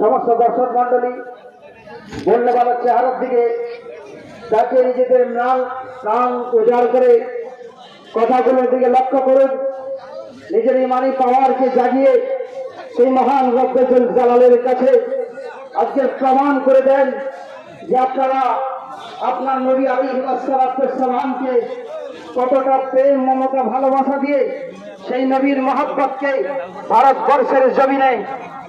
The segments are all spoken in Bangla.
সমস্ত দর্শক মন্ডলী মূল্যবান চেহারার দিকে তাকে নিজেদের নাম নাম উজাড় করে কথাগুলোর দিকে লক্ষ্য করুন। নিজের ইমানি পাওয়ারকে জাগিয়ে সেই মহান রব্বেজুল জালালের কাছে আজকে প্রমাণ করে দেন যে আপনারা, আপনার নবী আলী সালামকে কতটা প্রেম, মমতা, ভালোবাসা দিয়ে সেই নবীর মহাব্বতকে ভারতবর্ষের জমিনে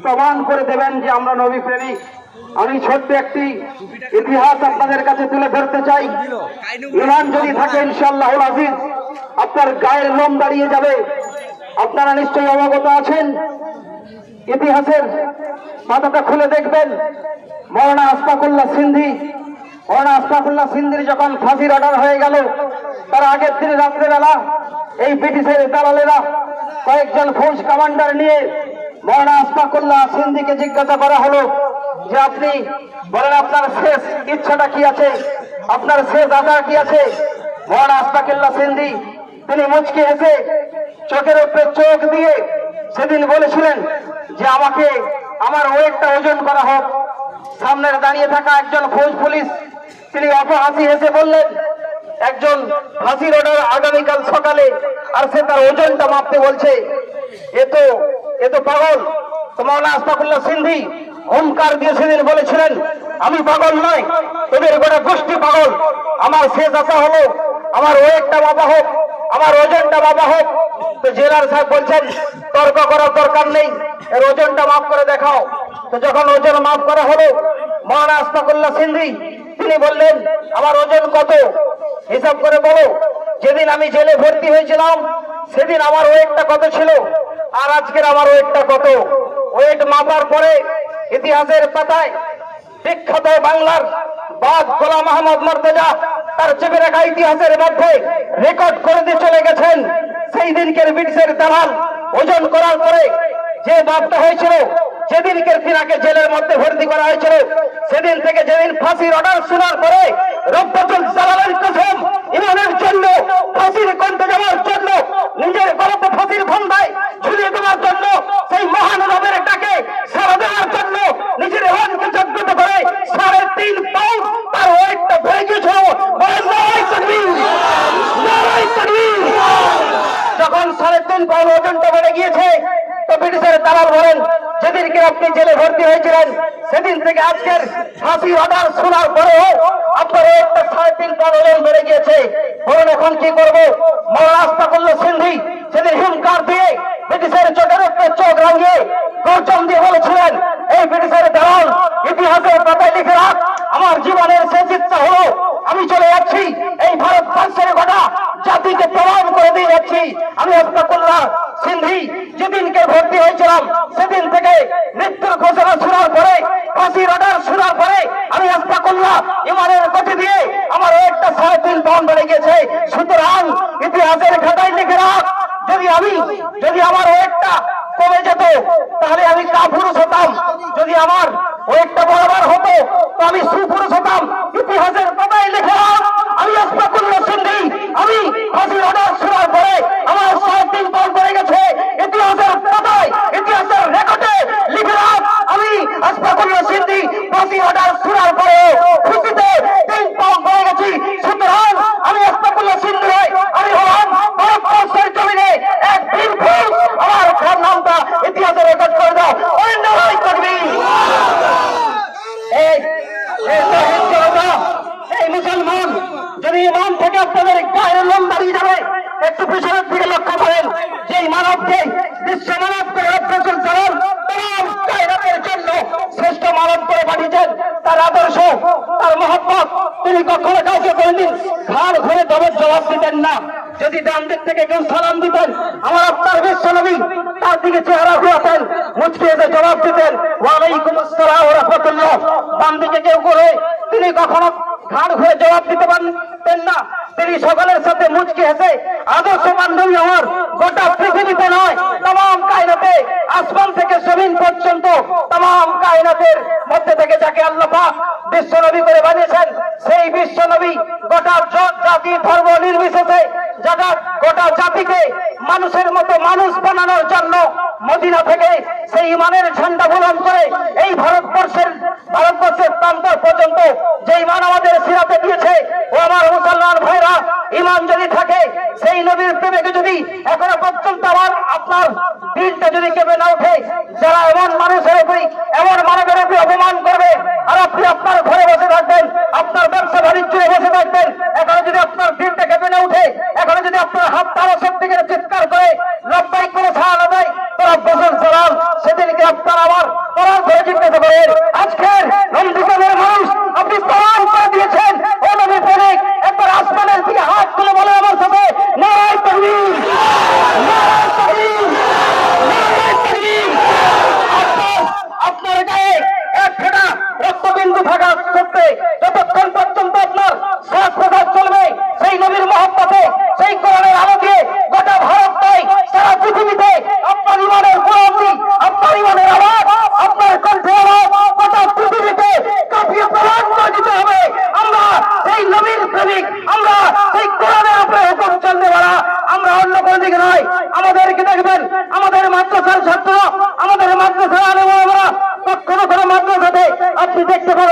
প্রমাণ করে দেবেন যে আমরা নবী প্রেমিক আমি ছোট্ট একটি ইতিহাস আপনাদের কাছে তুলে ধরতে চাই। ইমান যদি থাকে ইনশাল্লাহ আজিজ আপনার গায়ের লোম দাঁড়িয়ে যাবে। আপনারা নিশ্চয়ই অবগত আছেন। ইতিহাসের পাতাটা খুলে দেখবেন। মৌলানা আস্তাকুল্লাহ সিন্ধি, মৌলানা আস্তাকুল্লাহ সিন্ধির যখন ফাঁসির অর্ডার হয়ে গেল, তার আগের দিন রাত্রেবেলা এই ব্রিটিশের দালালেরা কয়েকজন ফৌজ কমান্ডার নিয়ে মৌলানা আস্তাকুল্লাহ সিন্ধিকে জিজ্ঞাসা করা হলো যে আপনি বলেন আপনার শেষ ইচ্ছাটা কি আছে? আপনার শেষ আশা কি আছে? মৌলানা আস্তাকুল্লাহ সিন্ধি তিনি মুচকে হেসে চোখের উপরে চোখ দিয়ে সেদিন বলেছিলেন যে আমাকে আমার ওয়েটটা ওজন করা হোক। সামনের দাঁড়িয়ে থাকা একজন ফৌজ পুলিশ, তিনি অপহাসি হেসে বললেন, একজন ফাঁসির অর্ডার আগামীকাল সকালে আর সে তার ওজনটা মাপতে বলছে। এ তো এ তো পাগল। তো মাওলানা আস্তাকুল্লাহ সিন্ধি ওমকার দিয়ে সেদিন বলেছিলেন, আমি পাগল নয় তোদের গোটা গোষ্ঠী পাগল। আমার শেষ আশা হলো, আমার ওয়েটটা বাবা হোক, আমার ওজনটা বাবা হোক। তো জেলার সাহেব বলছেন, তর্ক করার দরকার নেই, এর ওজনটা মাফ করে দেখাও। তো যখন ওজন মাফ করা হলো মহানা আস্তাকুল্লাহ সিন্ধি, তিনি বললেন, আমার ওজন কত? হিসাব করে বলো, যেদিন আমি জেলে ভর্তি হয়েছিলাম, সেদিন আমার ওয়েটটা কত ছিল? আর আজকের আমার ওয়েটটা কত? ওয়েট মাপার পরে ইতিহাসের পাতায় বিখ্যাত বাংলার বাদ গোলাম আহমদ মর্তজা তার চেপে রাখা ইতিহাসের মধ্যে রেকর্ড করে দিয়ে চলে গেছেন। সেই দিনকের ব্রিটিশের দালাল ওজন করার পরে যে মাপটা হয়েছিল যেদিনকে তিনাকে জেলের মধ্যে ভর্তি করা হয়েছিল, সেদিন থেকে যেদিন ফাঁসির অর্ডার শোনার পরে রব্বাতুল জালালের কসম, ইমানের জন্য ফাঁসির কণ্ঠে যাওয়ার জন্য নিজের গল্প ফাঁসির ফন্দায় ঝুলিয়ে দেওয়ার জন্য সেই মহান রবের ডাকে সারা দেওয়ার জন্য নিজের ইমানকে জাগ্রত করে সাড়ে তিন পাউন্ড তার ওয়েটটা বেড়ে গিয়েছিল বলেন, নারায় তাকবীর! নারায় তাকবীর! যখন সাড়ে তিন পাউন্ড ওজনটা বেড়ে গিয়েছে তো ব্রিটিশের দালাল বলেন যেদিনকে আপনি জেলে ভর্তি হয়েছিলেন, সেদিন থেকে আজকের ফাঁসি অর্ডার শোনার পরেও আপনার একটা সাড়ে তিন ওজন বেড়ে গিয়েছে। বলুন এখন কি করব? মৌলানা আস্তাকুল্লাহ সিন্ধি, সেদিন হুঙ্কার দিয়ে ব্রিটিশের চোখের উপরে চোখ রাঙিয়ে গৌতম দিয়ে বলেছিলেন, এই ব্রিটিশের দালাল, ইতিহাসের পাতায় লিখে রাখ, আমার জীবনের শেষ ইচ্ছা হলো, আমি চলে যাচ্ছি, এই ভারতবর্ষের গোটা জাতিকে প্রমাণ করে দিয়ে যাচ্ছি। আমি আস্তাকুল্লাহ সিন্ধি যেদিনকে ভর্তি হয়েছিলাম, সেদিন থেকে মৃত্যুর ঘোষণা শোনার পরে, ফাঁসির অর্ডার শোনার পরে আমি আস্তাকুল্লাহ ইমানের গতি দিয়ে আমার একটা সাড়ে তিন পাউন্ড বেড়ে গেছে। সুতরাং ইতিহাসের খাতায় লিখে রাখ, যদি আমি, যদি আমার ওয়েটটা কমে যেত, তাহলে আমি কাপুরুষ হতাম। যদি আমার ওয়েটটা বরাবর হতো, তো আমি সুপুরুষ হতাম। ইতিহাসের পাতায় লিখে রাখ আমি আস্তাকুল্লাহ সিন্ধি আমি ফাঁসির অর্ডার শোনার পরে আমার সাড়ে তিন পাউন্ড বেড়ে গেছে ইতিহাসের পাতায় ইতিহাসের রেকর্ডে লিখে রাখ আমি আস্তাকুল্লাহ সিন্ধি ফাঁসির অর্ডার শোনার পরে খুশিতে তিন পাউন্ড বেড়ে গেছি সুতরাং আমি আস্তাকুল্লাহ সিন্ধি নয় আমি হলাম ভারতবর্ষের জমিনে এক বীর পুরুষ আমার খার নামটা ইতিহাসে রেকর্ড করে দাও ওই নারায় তাকবীর এই এই শহীদ জনতা, এই মুসলমান যদি ইমান থেকে আপনাদের গায়ের লোম দাঁড়িয়ে যাবে একটু পিছনের দিকে লক্ষ্য করেন শ্রেষ্ঠ মানব করে তার আদর্শ, তার মহব্বত, তিনি কখনো কাউকে ঘাড় ঘুরে জবাব দিতেন না। যদি ডান দিক থেকে কেউ সালাম দিতেন, আমার আপনার বিশ্ব তার দিকে চেহারা ঘুরাতেন মুচকে জবাব দিতেন, ওয়ালাইকুম আসসালাম রাহমাতুল্লাহ। দিকে কেউ করে তিনি কখনো ঘাড় ঘুরে জবাব দিতে পারতেন না। তিনি সকলের সাথে মুচকি হেসে আদর্শ বান্ধবী আমার গোটা পৃথিবীতে নয় তাম কায়নাতে আসমান থেকে জমিন পর্যন্ত তাম কায়নাতের মধ্যে থেকে যাকে আল্লাহ বিশ্ব নবী করে বানিয়েছেন, সেই বিশ্ব নবী গোটা জাতি ধর্ম নির্বিশেষে যারা গোটা জাতিকে মানুষের মতো মানুষ বানানোর জন্য মদিনা থেকে সেই ইমানের ঝান্ডা বুলন করে, এই ভারতবর্ষের ভারতবর্ষের প্রান্ত পর্যন্ত যে ইমান আমাদের সিরাতে দিয়ে সেই নবীর প্রেমেকে যদি এখনও পর্যন্ত আমার, আপনার দিনটা যদি কেঁপে না ওঠে, যারা এমন মানুষের উপরে এমন মানবের উপরে অপমান করবে, আর আপনি আপনার ঘরে বসে থাকবেন, আপনার ব্যবসা বাণিজ্যে বসে থাকবেন, এখনও যদি আপনার দিনটা কেঁপে না উঠে এখনও যদি আপনার দেখতে পাবেন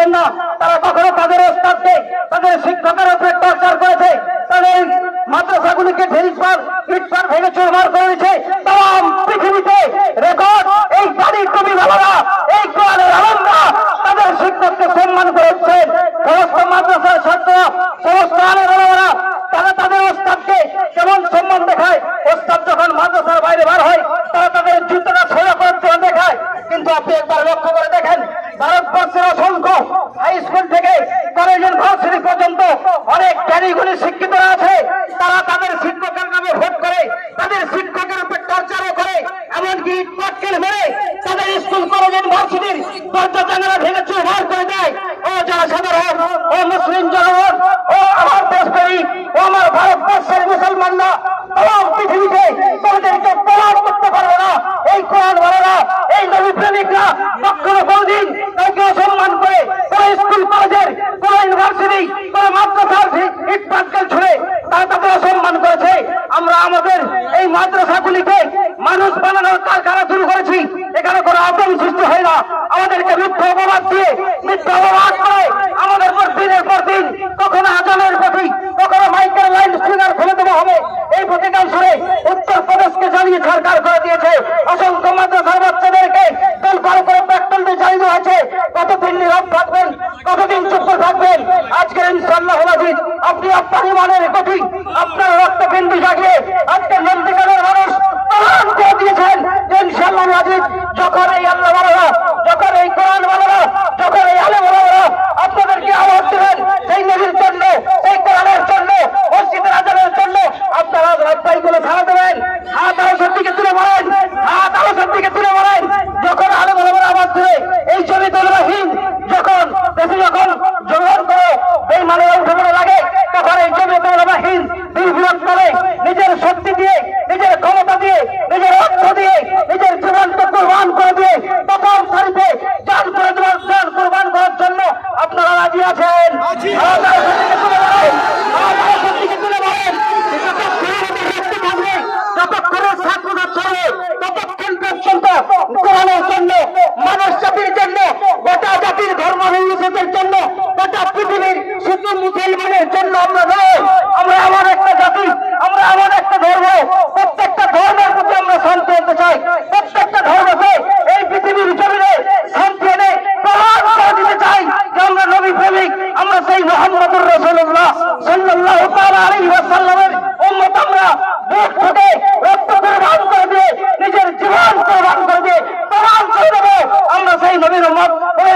না আমাদেরকে মিথ্যা অপবাদ দিয়ে, মিথ্যা অপবাদ করে আমাদের উপর দিনের পর দিন কখনো আজানের প্রতীক, কখনো মাইকের লাইন স্পিকার খুলে দেবো হবে। এই প্রতিকাল সুরে উত্তর প্রদেশকে জ্বালিয়ে সরকার করে দিয়েছে। অসংখ্য মাদ্রাসার বাচ্চাদেরকে দল পার করে পেট্রোল দিয়ে জ্বালিয়ে হয়েছে।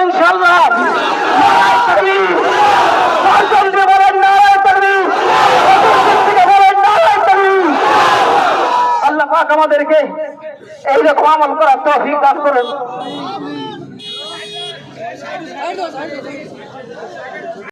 ইনশাল্লাহ আমাদেরকে এইরকম আমল করার তফিক দান করেন।